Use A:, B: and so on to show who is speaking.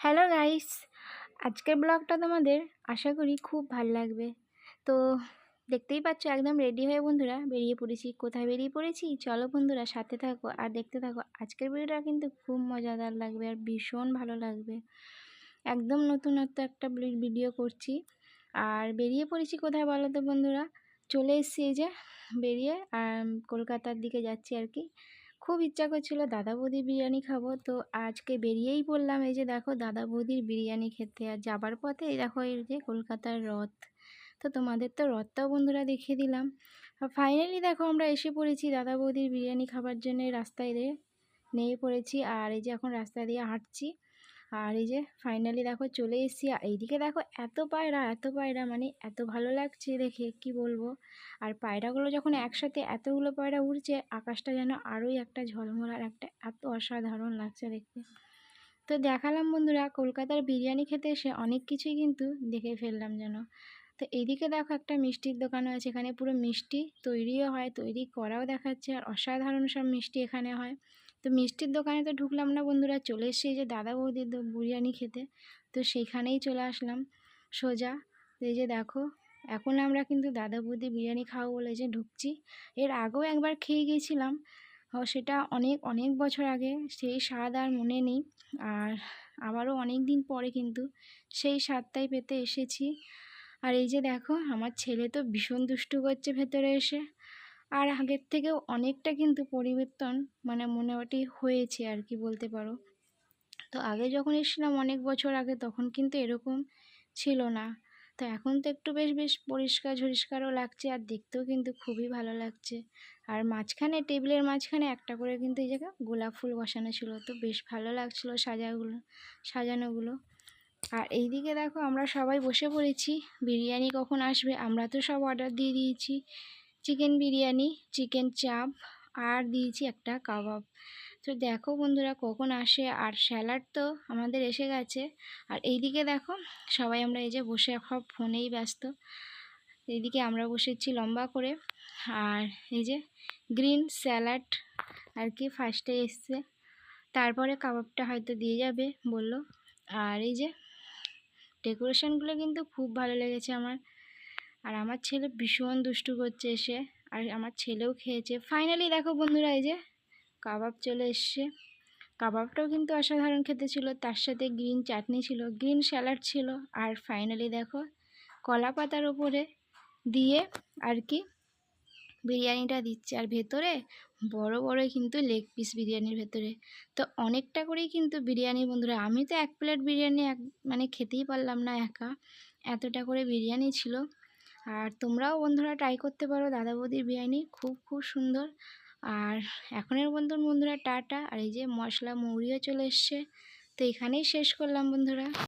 A: Hello guys আজকের ব্লগটা তোমাদের আশা করি খুব ভালো লাগবে। তো দেখতেই পাচ্ছ, একদম রেডি হয়ে বন্ধুরা বেরিয়ে পড়েছি। কোথায় বেরিয়ে পড়েছি? চলো বন্ধুরা সাথে থাকো আর দেখতে থাকো। আজকের ভিডিওটা কিন্তু খুব মজাদার লাগবে আর ভীষণ ভালো লাগবে। একদম নতুনত্ব একটা ভিডিও করছি। আর বেরিয়ে পড়েছি কোথায় বলো তো বন্ধুরা? চলে এসেছি এই যে বেরিয়ে আর কলকাতার দিকে যাচ্ছি আর কি। খুব ইচ্ছা করছিল, দাদা বৌদির বিরিয়ানি খাব। তো আজকে বেরিয়েই পড়লাম, এই যে দেখো দাদা বৌদির বিরিয়ানি খেতে। আর যাবার পথে এই দেখো এই যে কলকাতার রথ। তো তোমাদের তো রথটাও বন্ধুরা দেখিয়ে দিলাম। আর ফাইনালি দেখো আমরা এসে পড়েছি দাদা বৌদির বিরিয়ানি খাবার জন্য রাস্তায় দিয়ে নেমে পড়েছি। আর এই যে এখন রাস্তা দিয়ে হাঁটছি। আর এই যে ফাইনালি দেখো চলে এসেছি। এইদিকে দেখো এত পায়রা এত পায়রা মানে এত ভালো লাগছে দেখে, কি বলব? আর পায়রাগুলো যখন একসাথে এতগুলো পায়রা উড়ছে, আকাশটা যেন আরোই একটা ঝলমলার একটা এত অসাধারণ লাগছে দেখতে। তো দেখালাম বন্ধুরা, কলকাতার বিরিয়ানি খেতে এসে অনেক কিছুই কিন্তু দেখে ফেললাম যেন। তো এইদিকে দেখো একটা মিষ্টির দোকানও আছে, এখানে পুরো মিষ্টি তৈরিও হয়, তৈরি করাও দেখাচ্ছে, আর অসাধারণ সব মিষ্টি এখানে হয়। তো মিষ্টির দোকানে তো ঢুকলাম না বন্ধুরা, চলে এসেছি যে দাদা বৌদির বিরিয়ানি খেতে। তো সেইখানেই চলে আসলাম সোজা। এই যে দেখো, এখন আমরা কিন্তু দাদা বৌদি বিরিয়ানি খাওয়া বলে যে ঢুকছি। এর আগেও একবার খেয়ে গিয়েছিলাম সেটা অনেক অনেক বছর আগে, সেই স্বাদ আর মনে নেই। আর আবারও অনেক দিন পরে কিন্তু সেই স্বাদটাই পেতে এসেছি। আর এই যে দেখো, আমার ছেলে তো ভীষণ দুষ্টু করছে ভেতরে এসে। আর আগের থেকেও অনেকটা কিন্তু পরিবর্তন মানে মোটামুটি হয়েছে আর কি বলতে পারো। তো আগে যখন এসেছিলাম অনেক বছর আগে তখন কিন্তু এরকম ছিল না। তো এখন তো একটু বেশ বেশ পরিষ্কার ঝরিষ্কারও লাগছে আর দেখতেও কিন্তু খুবই ভালো লাগছে। আর মাঝখানে, টেবিলের মাঝখানে একটা করে কিন্তু এই জায়গায় গোলাপ ফুল বসানো ছিল। তো বেশ ভালো লাগছিল সাজাগুলো, সাজানোগুলো। আর এইদিকে দেখো আমরা সবাই বসে পড়েছি। বিরিয়ানি কখন আসবে আমরা তো সব অর্ডার দিয়ে দিয়েছি। চিকেন বিরিয়ানি চিকেন চাপ আর দিয়েছি একটা কাবাব তো দেখো বন্ধুরা কখন আসে, আর স্যালাড তো আমাদের এসে গেছে। আর এইদিকে দেখো সবাই আমরা এই যে বসে সব ফোনেই ব্যস্ত। এইদিকে আমরা বসেছি লম্বা করে। আর এই যে গ্রিন স্যালাড আর কি ফার্স্টে এসছে। তারপরে কাবাবটা হয়তো দিয়ে যাবে বলল। আর এই যে ডেকোরেশনগুলো কিন্তু খুব ভালো লেগেছে আমার। আর আমার ছেলে ভীষণ দুষ্টু করছে এসে। আর আমার ছেলেও খেয়েছে। ফাইনালি দেখো বন্ধুরা, এই যে কাবাব চলে এসছে। কাবাবটাও কিন্তু অসাধারণ খেতে ছিল। তার সাথে গ্রিন চাটনি ছিল গ্রিন স্যালাড ছিল। আর ফাইনালি দেখো কলা পাতার ওপরে দিয়ে আর কি বিরিয়ানিটা দিচ্ছে। আর ভেতরে বড় বড় কিন্তু লেগ পিস বিরিয়ানির ভেতরে। তো অনেকটা করেই কিন্তু বিরিয়ানি বন্ধুরা, আমি তো এক প্লেট বিরিয়ানি এক মানে খেতেই পারলাম না একা। এতটা করে বিরিয়ানি ছিল। আর তোমরাও বন্ধুরা ট্রাই করতে পারো দাদা বৌদির বিরিয়ানি, খুব খুব সুন্দর। আর এখনের বন্ধুর বন্ধুরা টাটা। আর এই যে মশলা, মৌরিও চলে এসছে। তো এখানেই শেষ করলাম বন্ধুরা।